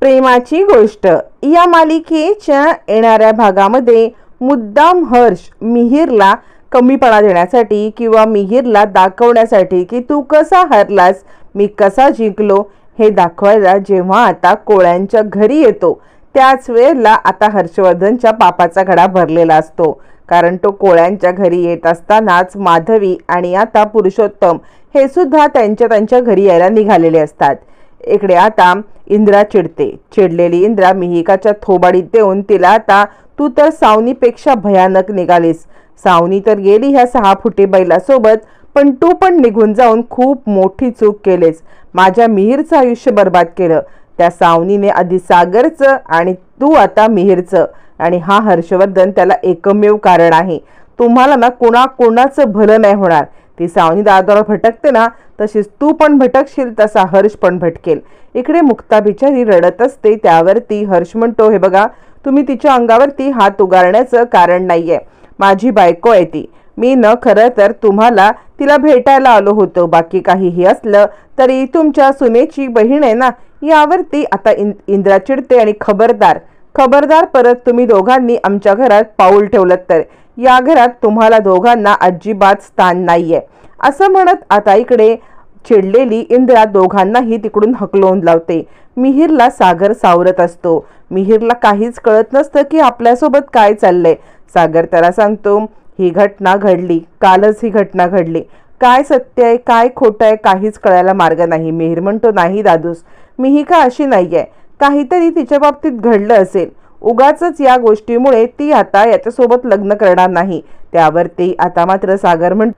प्रेमाची गोष्ट. या मालिकेच्या येणाऱ्या भागामध्ये मुद्दाम हर्ष मिहीरला कमीपणा देण्यासाठी किंवा मिहीरला दाखवण्यासाठी की तू कसा हरलास मी कसा जिंकलो हे दाखवायला जेव्हा आता कोळ्यांच्या घरी येतो त्याच वेळेला आता हर्षवर्धनच्या पापाचा घडा भरलेला असतो. कारण तो कोळ्यांच्या घरी येत असतानाच माधवी आणि आता पुरुषोत्तम हे सुद्धा त्यांच्या त्यांच्या घरी यायला निघालेले असतात. इकडे आता इंद्रा चिडते. चिडलेली इंद्रा मिहिकाच्या थोबाडीत देऊन तिला आता तू तर सावनीपेक्षा भयानक निघालीस. सावनी तर गेली ह्या सहा फुटे बैलासोबत पण तू पण निघून जाऊन खूप मोठी चूक केलीस. माझ्या मिहीरचं आयुष्य बर्बाद केलं. त्या सावनीने आधी सागरचं आणि तू आता मिहीरचं. आणि हा हर्षवर्धन त्याला एकमेव कारण आहे. तुम्हाला ना कोणा कोणाचं भलं नाही होणार. ती सावनी दादावर भटकते ना तशीच तू पण भटकशील तसा हर्ष पण भटकेल. इकडे मुक्ता बिचारी रडत असते त्यावरती हर्ष म्हणतो हे बघा तुम्ही तिच्या अंगावरती हात उगारण्याचं कारण नाहीये. माझी बायको आहे ती. मी न खरं तर तुम्हाला तिला भेटायला आलो होतो. बाकी काहीही असलं तरी तुमच्या सुनेची बहीण आहे ना यावरती आता इं इंद्रा चिडते आणि खबरदार. खबरदार परत तुम्ही दोघांनी आमच्या घरात पाऊल ठेवलं तर. या घरात तुम्हाला दोघांना अजिबात स्थान नाहीये. असं म्हणत आता इकडे चिडलेली इंद्रा दोघांनाही तिकडून हकलवून लावते. मिहीरला सागर सावरत असतो. मिहीरला काहीच कळत नसतं की आपल्यासोबत काय चाललंय. सागर त्याला सांगतो ही घटना घडली. कालच ही घटना घडली. काय सत्य आहे काय खोटं आहे काहीच कळायला मार्ग नाही. मिहीर म्हणतो नाही दादूस मी ही का अशी नाही आहे काहीतरी तिच्या बाबतीत घडलं असेल. उगाच या गोष्टीमुळे ती आता याच्यासोबत लग्न करणार नाही. त्यावर ती आता मात्र सागर म्हण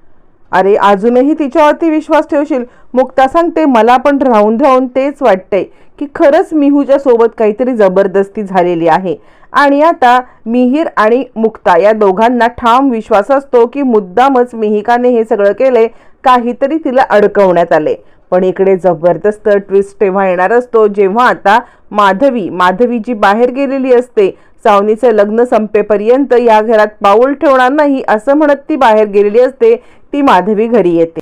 अरे अजूनही तिच्यावरती विश्वास ठेवशील? मुक्ता सांगते मला पण राहून राहून तेच वाटतंय की खरंच मिहूच्या सोबत काहीतरी जबरदस्ती झालेली आहे. आणि आता मिहीर आणि मुक्ता या दोघांना ठाम विश्वास असतो की मुद्दामच मिहिकाने हे सगळं केले काहीतरी तिला अडकवण्यात आले पण इकडे जबरदस्त ट्विस्ट तेव्हा येणार असतो जेव्हा आता माधवी माधवी जी बाहेर गेलेली असते. सावनीचं लग्न संपेपर्यंत या घरात पाऊल ठेवणार नाही असं म्हणत ती बाहेर गेलेली असते. ती माधवी घरी येते.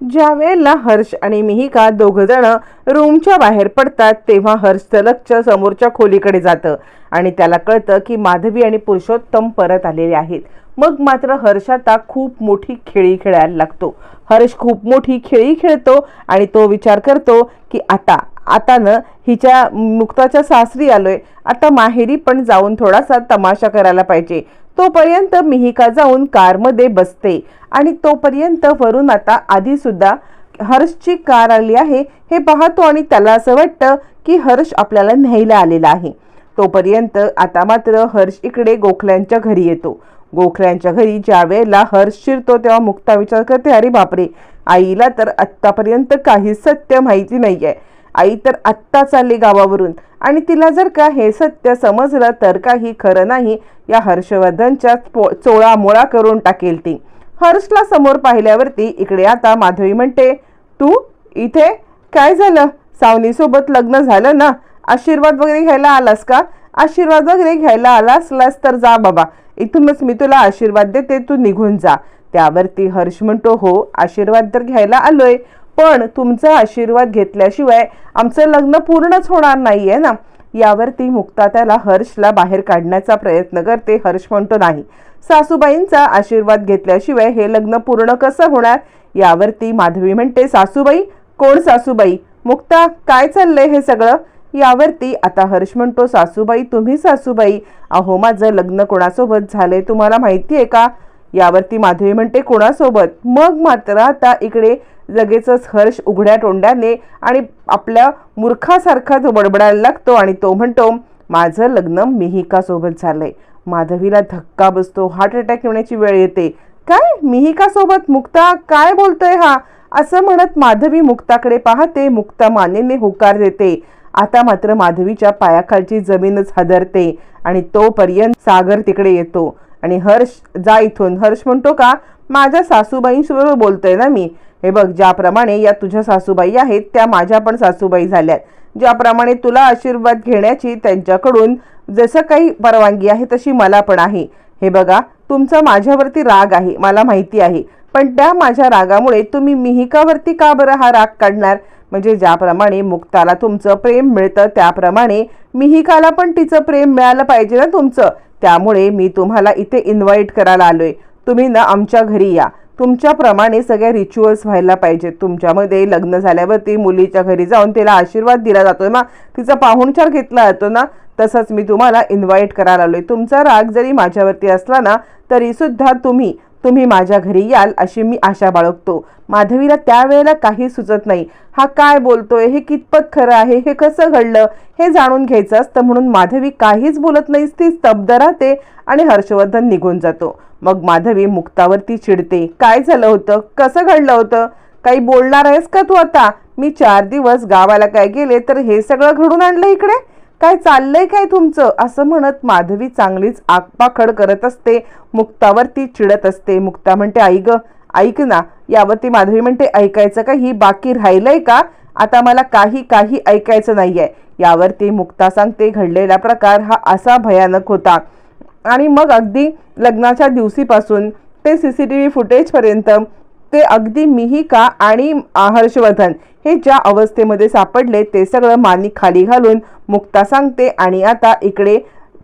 ज्या वेळेला हर्ष आणि मिहिका दोघंजण रूमच्या बाहेर पडतात तेव्हा हर्ष तलकच्या समोरच्या खोलीकडे जातं आणि त्याला कळतं की माधवी आणि पुरुषोत्तम परत आलेले आहेत. मग मात्र हर्ष आता खूप मोठी खेळी खेळायला लागतो. हर्ष खूप मोठी खेळी खेळतो आणि तो विचार करतो की आता आता न हिच्या मुक्ताच्या सासरी आलोय. आता माहेरी पण जाऊन थोडासा तमाशा करायला पाहिजे. तोपर्यंत मिहिका जाऊन कारमध्ये बसते आणि तोपर्यंत वरून आता आधीसुद्धा हर्षची कार आली आहे हे पाहतो आणि त्याला असं वाटतं की हर्ष आपल्याला न्यायला आलेला आहे. तोपर्यंत आता मात्र हर्ष इकडे गोखल्यांच्या घरी येतो. गोखल्यांच्या घरी ज्या वेळेला हर्ष शिरतो तेव्हा मुक्ता विचार करते अरे बापरे आईला तर आत्तापर्यंत काही सत्य माहिती नाही आहे आई तर आत्ताच आली गावावरून. आणि तिला जर का हे सत्य समजलं तर काही खरं नाही या हर्षवर्धनच्या चोळामोळा करून टाकेल ती. हर्षला समोर पाहिल्यावरती इकडे आता माधवी म्हणते तू इथे? काय झालं? सावनीसोबत लग्न झालं ना? आशीर्वाद वगैरे घ्यायला आलास का? आशीर्वाद वगैरे घ्यायला आला असलास तर जा बाबा. इथूनच मी तुला आशीर्वाद देते तू निघून जा. त्यावरती हर्ष म्हणतो हो आशीर्वाद तर घ्यायला आलोय. पण तुमचा आशीर्वाद घेतल्याशिवाय आमचं लग्न पूर्णच होणार नाही आहे ना? यावरती मुक्ता त्याला हर्षला बाहेर काढण्याचा प्रयत्न करते हर्ष म्हणतो नाही. सासूबाईंचा आशीर्वाद घेतल्याशिवाय हे लग्न पूर्ण कसं होणार? यावरती माधवी म्हणते सासूबाई कोण सासूबाई? मुक्ता काय चाललंय हे सगळं? यावरती आता हर्ष म्हणतो सासूबाई तुम्ही सासूबाई. अहो माझं लग्न कोणासोबत झालंय तुम्हाला माहिती आहे का? यावरती माधवी म्हणते कोणासोबत? मग मात्र आता इकडे लगेचच हर्ष उघड्या तोंड्याने आणि आपल्या मूर्खासारखा तो बडबडायला लागतो आणि तो म्हणतो माझं लग्न मिहिकासोबत झालंय. माधवीला धक्का बसतो हार्ट अटॅक येण्याची वेळ येते. काय? मिहिकासोबत? मुक्ता काय बोलतोय हा? असं म्हणत माधवी मुक्ताकडे पाहते. मुक्ता मानेने होकार देते. आता मात्र माधवीच्या पायाखालची जमीनच हदरते आणि तोपर्यंत सागर तिकडे येतो. आणि हर्ष जा इथून. हर्ष म्हणतो का माझ्या सासूबाईंसोबत बोलतोय ना मी. हे बघ ज्याप्रमाणे या तुझ्या सासूबाई आहेत त्या माझ्या पण सासूबाई झाल्यात. ज्याप्रमाणे तुला आशीर्वाद घेण्याची त्यांच्याकडून जसं काही परवानगी आहे तशी मला पण आहे. हे बघा तुमचा माझ्यावरती राग आहे मला माहिती आहे. पण त्या माझ्या रागामुळे तुम्ही मिहिकावरती का बरं हा राग काढणार? म्हणजे ज्याप्रमाणे मुक्ताला तुमचं प्रेम मिळतं त्याप्रमाणे मिहिकाला पण तिचं प्रेम मिळालं पाहिजे ना तुमचं. त्यामुळे मी तुम्हाला इथे इन्व्हाइट करायला आलोय. तुम्ही ना आमच्या घरी या. तुमच्याप्रमाणे सगळ्या रिच्युअल्स व्हायला पाहिजेत. तुमच्यामध्ये लग्न झाल्यावरती मुलीच्या घरी जाऊन तिला आशीर्वाद दिला जातो ना तिचा पाहुणचार घेतला जातो ना तसंच मी तुम्हाला इन्व्हाइट करायला आलोय. तुमचा राग जरी माझ्यावरती असला ना तरीसुद्धा तुम्ही तुम्ही माझ्या घरी याल अशी मी आशा बाळगतो. माधवीला त्यावेळेला काही सुचत नाही. हा काय बोलतोय? हे कितपत खरं आहे? हे कसं घडलं? हे जाणून घ्यायचं असतं म्हणून माधवी काहीच बोलत नाहीस ती स्तब्ध राहते आणि हर्षवर्धन निघून जातो. मग माधवी मुक्तावरती चिडते. काय झालं होतं? कसं घडलं होतं? काही बोलणार आहेस का तू आता? मी चार दिवस गावाला काय गेले तर हे सगळं घडून आणलं इकडे? काय चाललंय काय तुमचं? असं म्हणत माधवी चांगलीच आगपाखड करत असते. मुक्तावर ती चिडत असते. मुक्ता म्हणते आई ग ऐक ना यावरती माधवी म्हणते ऐकायचं का? ही बाकी राहिलंय का? आता मला काही काही ऐकायचं नाहीये. यावरती मुक्ता सांगते घडलेला प्रकार हा असा भयानक होता. आणि मग अगदी लग्नाच्या दिवशीपासून ते सी सी टी व्ही फुटेजपर्यंत ते अगदी मिहिका आणि हर्षवर्धन हे ज्या अवस्थेमध्ये सापडले ते सगळं मानी खाली घालून मुक्ता सांगते आणि आता इकडे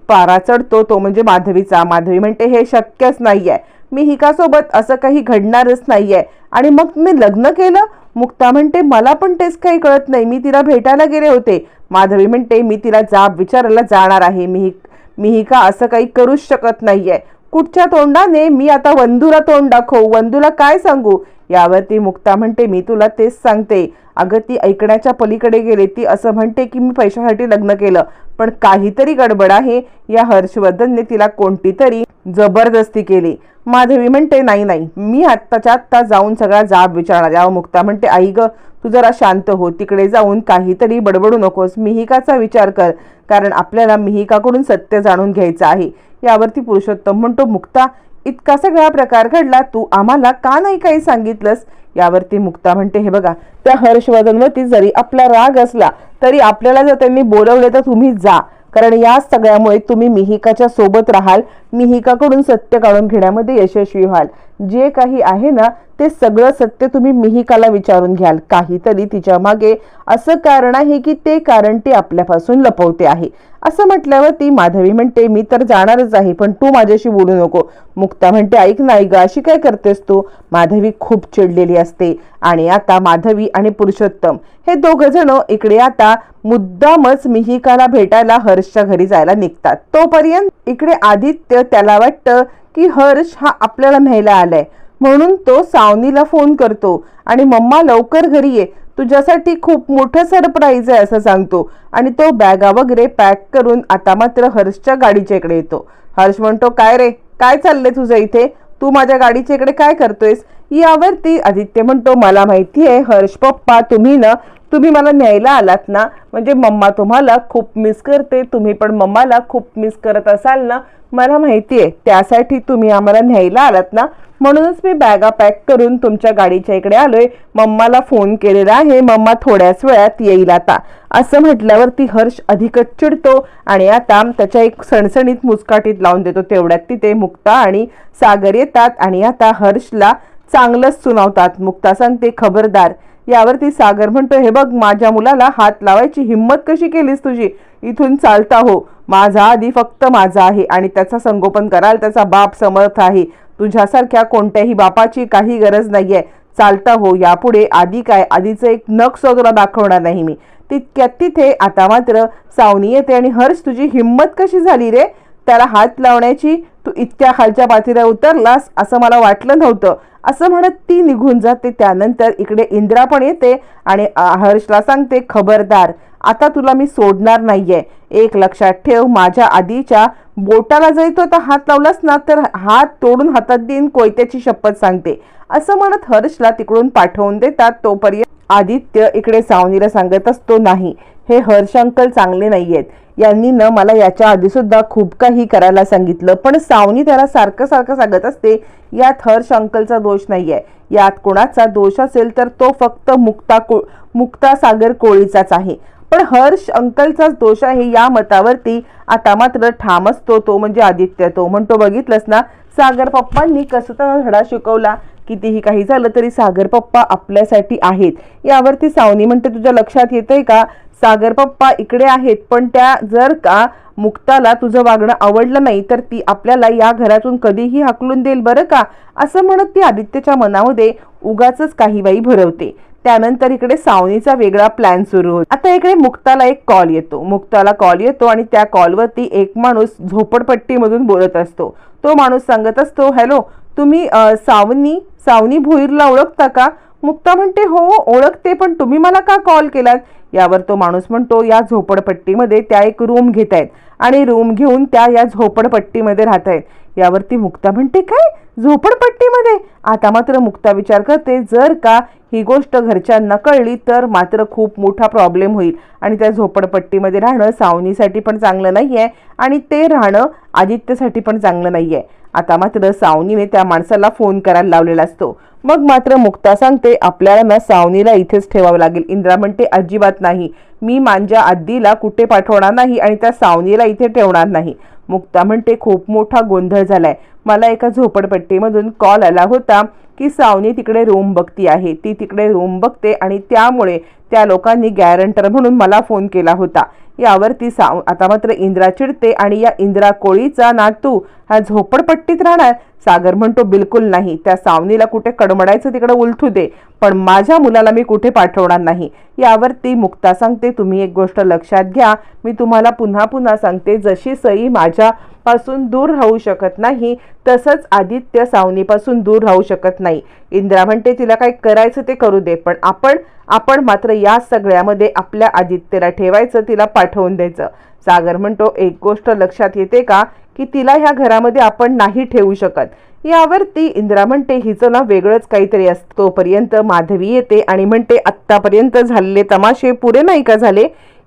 पारा चढतो. तो म्हणजे माधवीचा. माधवी म्हणते हे शक्यच नाही आहे मी हिकासोबत असं काही घडणारच नाही आहे आणि मग मी लग्न केलं. मुक्ता म्हणते मला पण तेच काही कळत नाही. मी तिला भेटायला गेले होते. माधवी म्हणते मी तिला जाब विचारायला जाणार आहे. मी मिहिका असं काही करूच शकत नाही आहे कुठच्या तोंडाने? मी आता वंदूला तोंड दाखवू. वंदूला काय सांगू? यावरती मुक्ता म्हणते मी तुला तेच सांगते. अगं ती ऐकण्याच्या पलीकडे गेले ती असं म्हणते की मी पैशासाठी लग्न केलं पण काहीतरी गडबड आहे. या हर्षवर्धनने तिला कोणती तरी जबरदस्ती केली. माधवी म्हणते नाही नाही मी आत्ताच्या आत्ता जाऊन सगळा जाब विचारणार यावं मुक्ता म्हणते आई ग तू जरा शांत हो तिकडे जाऊन काहीतरी बडबडू नकोस मिहिकाचा विचार कर कारण आपल्याला मिहिकाकडून सत्य जाणून घ्यायचं आहे. यावरती पुरुषोत्तम म्हणतो मुक्ता इतका सगळा प्रकार घडला तू आम्हाला का नाही काही सांगितलंस? यावरती मुक्ता म्हणते हे बघा त्या हर्षवर्धनवरती जरी आपला राग असला तरी आपल्याला जर त्यांनी बोलवले तर तुम्ही जा. कारण या सगळ्यामुळे तुम्ही मिहिकाच्या सोबत राहाल मिहिकाकडून सत्य काढून घेण्यामध्ये यशस्वी व्हाल. जे काही आहे ना ते सगळं सत्य तुम्ही मिहिकाला विचारून घ्याल. काहीतरी तिच्यामागे असं कारण आहे की ते कारण ती आपल्यापासून लपवते आहे. असं म्हटल्यावर ती माधवी म्हणते मी तर जाणारच आहे पण तू माझ्याशी बोलू नको. मुक्ता म्हणते ऐक नाही ग अशी काय करतेस तू? माधवी खूप चिडलेली असते. आणि आता माधवी आणि पुरुषोत्तम हे दोघ जण इकडे आता मुद्दामच मिहिकाला भेटायला हर्षच्या घरी जायला निघतात. तोपर्यंत इकडे आदित्य त्याला वाटतं की हर्ष हा आपल्याला न्यायला आलाय. म्हणून तो सावनीला फोन करतो आणि मम्मा लवकर घरी ये. तुझ्यासाठी खूप मोठं सरप्राईज आहे असं सांगतो. आणि तो बॅगा वगैरे पॅक करून आता मात्र हर्षच्या गाडीच्या इकडे येतो. हर्ष म्हणतो काय रे? काय चाललंय तुझं इथे? तू माझ्या गाडीच्या इकडे काय करतोयस? यावरती आदित्य म्हणतो मला माहिती आहे हर्ष पप्पा तुम्ही ना तुम्ही मला न्यायला आलात ना म्हणजे मम्मा तुम्हाला खूप मिस करते तुम्ही पण मम्माला खूप मिस करत असाल ना मला माहिती आहे त्यासाठी तुम्ही आम्हाला न्यायला आलात ना. म्हणूनच मी बॅगा पॅक करून तुमच्या गाडीच्या इकडे आलोय. मम्माला फोन केलेला आहे मम्मा थोड्याच वेळात येईल आता. असं म्हटल्यावरती हर्ष अधिकच चिडतो आणि आता त्याच्या एक सणसणीत मुस्काटीत लावून देतो. तेवढ्यात तिथे मुक्ता आणि सागर येतात आणि आता हर्षला चांगलंच सुनावतात. मुक्ता सांगते खबरदार यावरती सागर म्हणतो हे बघ माझ्या मुलाला हात लावायची हिंमत कशी केलीस तुझी? इथून चालता हो. माझा आधी फक्त माझा आहे आणि त्याचा संगोपन कराल त्याचा बाप समर्थ आहे. तुझ्यासारख्या कोणत्याही बापाची काही गरज नाही आहे चालता हो. यापुढे आधी काय? आधीचं एक नख तुला दाखवणार नाही मी. तितक्यात तिथे आता मात्र सावनी येते आणि हर्ष तुझी हिंमत कशी झाली रे? त्याला हात लावण्याची तू इतक्या खालच्या पातळीला उतरलास असं मला वाटलं नव्हतं. असं म्हणत ती निघून जाते. त्यानंतर इकडे इंद्रा पण येते आणि हर्षला सांगते खबरदार आता तुला मी सोडणार नाहीये. एक लक्षात ठेव माझ्या आधीच्या बोटाला जरी तो आता हात लावलास ना तर हात तोडून हातात देईन कोयत्याची शपथ सांगते. असं म्हणत हर्षला तिकडून पाठवून देतात. तोपर्यंत आदित्य इकडे सावनीला सांगत असतो नाही हे हर्ष अंकल चांगले नाहीयेत. यांनी ना मला याच्या आधीसुद्धा खूप काही करायला सांगितलं. पण सावनी त्याला सारखं सारखं सांगत असते यात हर्ष अंकलचा दोष नाही आहे यात कोणाचा दोष असेल तर तो फक्त मुक्ता को मुक्ता सागर कोळीचाच आहे. पण हर्ष अंकलचाच दोष आहे या मतावरती. आता मात्र ठाम असतो तो म्हणजे आदित्य तो. म्हणतो बघितलंस ना सागर पप्पांनी कसं धडा शिकवला? कितीही काही झालं तरी सागर पप्पा आपल्यासाठी आहेत. यावरती सावनी म्हणते तुझ्या लक्षात येतंय का? सागर पप्पा इकडे आहेत पण त्या जर का मुक्ताला तुझं वागणं आवडलं नाही तर ती आपल्याला या घरातून कधीही हाकलून देईल बरं का? असं म्हणत ती आदित्यच्या मनामध्ये उगाच काही बाई भरवते. त्यानंतर इकडे सावनीचा वेगळा प्लॅन सुरू होतो. आता इकडे मुक्ताला एक कॉल येतो. मुक्ताला कॉल येतो आणि त्या कॉलवरती एक माणूस झोपडपट्टीमधून बोलत असतो. तो माणूस सांगत असतो हॅलो तुम्ही सावनी सावनी भोईरला ओळखता का? मुक्ता म्हणते हो ओळखते पण तुम्ही मला का कॉल केलात? यावर तो माणूस म्हणतो या झोपडपट्टीमध्ये त्या एक रूम घेत आहेत आणि रूम घेऊन त्या या झोपडपट्टीमध्ये राहत आहेत. यावरती मुक्ता म्हणते काय? झोपडपट्टीमध्ये? आता मात्र मुक्ता विचार करते जर का ही गोष्ट घरच्यांना कळली तर मात्र खूप मोठा प्रॉब्लेम होईल. आणि त्या झोपडपट्टीमध्ये राहणं सावनीसाठी पण चांगलं नाही आहे आणि ते राहणं आदित्यसाठी पण चांगलं नाही आहे आता मात्र सावनीने त्या माणसाला फोन करायला लावलेला असतो. मग मात्र मुक्ता सांगते आपल्याला ना सावनीला इथेच ठेवावं लागेल. इंद्रा म्हणते अजिबात नाही. मी माझ्या आद्दीला कुठे पाठवणार नाही आणि त्या सावनीला इथे ठेवणार नाही. मुक्ता म्हणते खूप मोठा गोंधळ झालाय. मला एका झोपडपट्टीमधून कॉल आला होता की सावनी तिकडे रूम बघती आहे. ती तिकडे रूम बघते आणि त्यामुळे त्या लोकांनी गॅरंटर म्हणून मला फोन केला होता. यावरती साव आता मात्र इंद्रा चिडते आणि या इंद्रा कोळीचा नातू हा झोपडपट्टीत राहणार. सागर म्हणतो बिलकुल नाही. त्या सावनीला कुठे कडमडायचं तिकडे उलथू दे. पण माझ्या मुलाला मी कुठे पाठवणार नाही. यावरती मुक्ता सांगते तुम्ही एक गोष्ट लक्षात घ्या. मी तुम्हाला पुन्हा पुन्हा सांगते जशी सई माझ्यापासून दूर राहू शकत नाही तसंच आदित्य सावनीपासून दूर राहू शकत नाही. इंद्रा म्हणते तिला काय करायचं ते करू दे. पण आपण आपण मात्र या सगळ्यामध्ये आपल्या आदित्यला ठेवायचं तिला पाठवून द्यायचं. सागर म्हणतो एक गोष्ट लक्षात येते का? की तिला ह्या घरामध्ये आपण नाही ठेवू शकत. यावरती इंद्रा म्हणते हिचं ना वेगळंच काहीतरी असतं तोपर्यंत माधवी येते आणि म्हणते आत्तापर्यंत झालेले तमाशे पुरे नाही का झाले?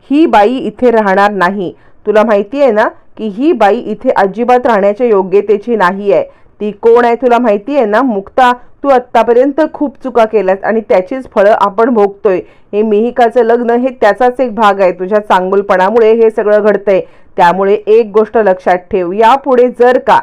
ही बाई इथे राहणार नाही. तुला माहिती आहे ना की ही बाई इथे अजिबात राहण्याच्या योग्यतेची नाही आहे ती कोण आहे तुला माहिती आहे ना? मुक्ता तू आत्तापर्यंत खूप चुका केल्यास आणि त्याचीच फळं आपण भोगतोय. हे मिहिकाचं लग्न हे त्याचाच एक भाग आहे. तुझ्या चांगुलपणामुळे हे सगळं घडतंय. त्यामुळे एक गोष्ट लक्षात ठेव यापुढे जर का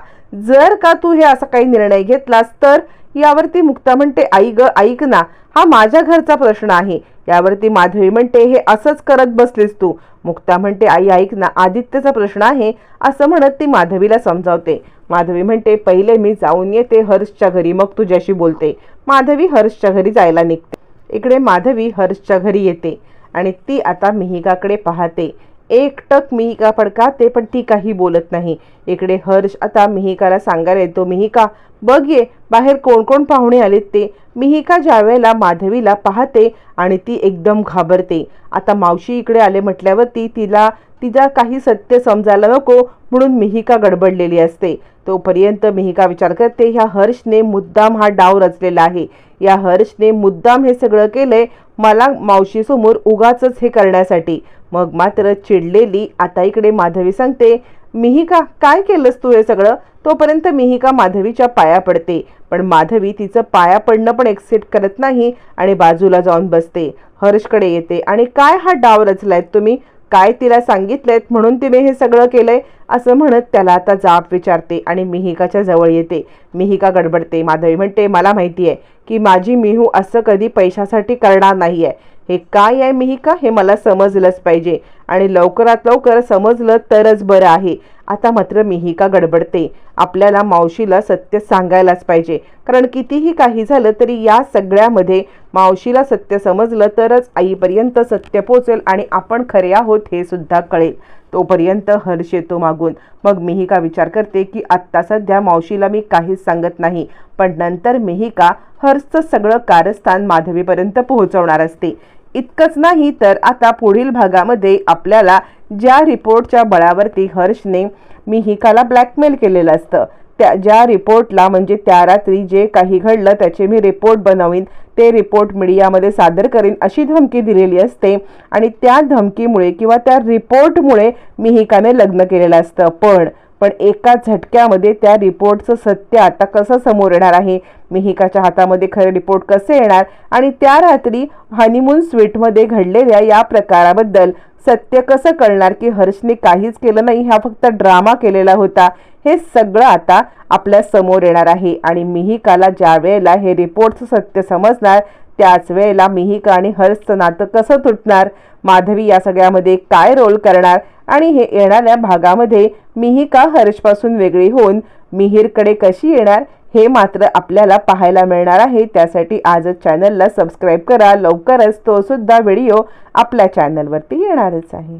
जर का तू हे असा काही निर्णय घेतलास तर यावरती मुक्ता म्हणते आई ग ऐक ना हा माझ्या घरचा प्रश्न आहे. यावरती माधवी म्हणते हे असंच करत बसलीस तू. मुक्ता म्हणते आई ऐक ना आदित्यचा प्रश्न आहे असं म्हणत ती माधवीला समजावते. माधवी म्हणते पहिले मी जाऊन येते हर्षच्या घरी मग तुझ्याशी बोलते. माधवी हर्षच्या घरी जायला निघते. इकडे माधवी हर्षच्या घरी येते आणि ती आता मिहिकाकडे पाहते. एकटक मिहिका पडकाते पण ती काही बोलत नाही. इकडे हर्ष आता मिहिकाला सांगायला येतो मिहिका बघ ये बाहेर कोण कोण पाहुणे आलेत ते. मिहिका ज्यावेळेला माधवीला पाहते आणि ती एकदम घाबरते. आता मावशी इकडे आले म्हटल्यावरती तिला तिला काही सत्य समजायला नको म्हणून मिहिका गडबडलेली असते. तोपर्यंत मिहिका विचार करते ह्या हर्षने मुद्दाम हा डाव रचलेला आहे. या हर्षने मुद्दाम हे सगळं केलंय मला मावशीसमोर उगाच हे करण्यासाठी. मग मात्र चिडलेली आता इकडे माधवी सांगते मिहिका काय केलंस तू हे सगळं? तोपर्यंत मिहिका माधवीच्या पाया पडते. पण माधवी तिचं पाया पडणं पण एक्सेप्ट करत नाही आणि बाजूला जाऊन बसते. हर्षकडे येते आणि काय हा डाव रचलायत तुम्ही? काय तिला सांगितलंय म्हणून तिने हे सगळं केलंय? असं म्हणत त्याला आता जाब विचारते आणि मिहिकाच्या जवळ येते. मिहिका गडबडते. माधवी म्हणते मला माहिती आहे की माझी मिहू असं कधी पैशासाठी करणार नाही आहे हे काय आहे मिहिका? हे मला समजलंच पाहिजे. आणि लवकरात लवकर समजलं तरच बरं आहे. आता मात्र मिहिका गडबडते. आपल्याला मावशीला सत्य सांगायलाच पाहिजे. कारण कितीही काही झालं तरी या सगळ्यामध्ये मावशीला सत्य समजलं तरच आईपर्यंत सत्य पोचेल आणि आपण खरे आहोत हे सुद्धा कळेल. तोपर्यंत हर्ष येतो मागून. मग मिहिका विचार करते की आत्ता सध्या मावशीला मी काहीच सांगत नाही. पण नंतर मिहिका हर्षचं सगळं कारस्थान माधवीपर्यंत पोहोचवणार असते. इतकंच नाही तर आता पुढील भागामध्ये आपल्याला ज्या रिपोर्टच्या बळावरती हर्षने मिहिकाला ब्लॅकमेल केलेलं असतं त्या ज्या रिपोर्टला म्हणजे त्या रात्री जे काही घडलं त्याचे मी रिपोर्ट बनवीन ते रिपोर्ट मीडियामध्ये सादर करीन अशी धमकी दिलेली असते. आणि त्या धमकीमुळे किंवा त्या रिपोर्टमुळे मिहिकाने लग्न केलेलं असतं. पण पण एका झटक्यामध्ये त्या रिपोर्टचं सत्य आता कसं समोर येणार आहे? मिहिकाच्या हातामध्ये खरे रिपोर्ट कसे येणार? आणि त्या रात्री हनीमून स्वीटमध्ये घडलेल्या या प्रकाराबद्दल सत्य कसं कळणार की हर्षने काहीच केलं नाही? हा फक्त ड्रामा केलेला होता. हे सगळं आता आपल्यासमोर येणार आहे. आणि मिहिकाला ज्या वेळेला हे रिपोर्टचं सत्य समजणार त्याच वेळेला मिहिका आणि हर्षचं नातं कसं तुटणार? माधवी या सगळ्यामध्ये काय रोल करणार? आणि हे येणाऱ्या भागामध्ये मिहिका हर्षपासून वेगळी होऊन मिहीरकडे कशी येणार हे मात्र आपल्याला पाहायला मिळणार आहे. त्यासाठी आजच चॅनलला सबस्क्राईब करा. लवकरच तो सुद्धा व्हिडिओ आपल्या चॅनलवरती येणारच आहे.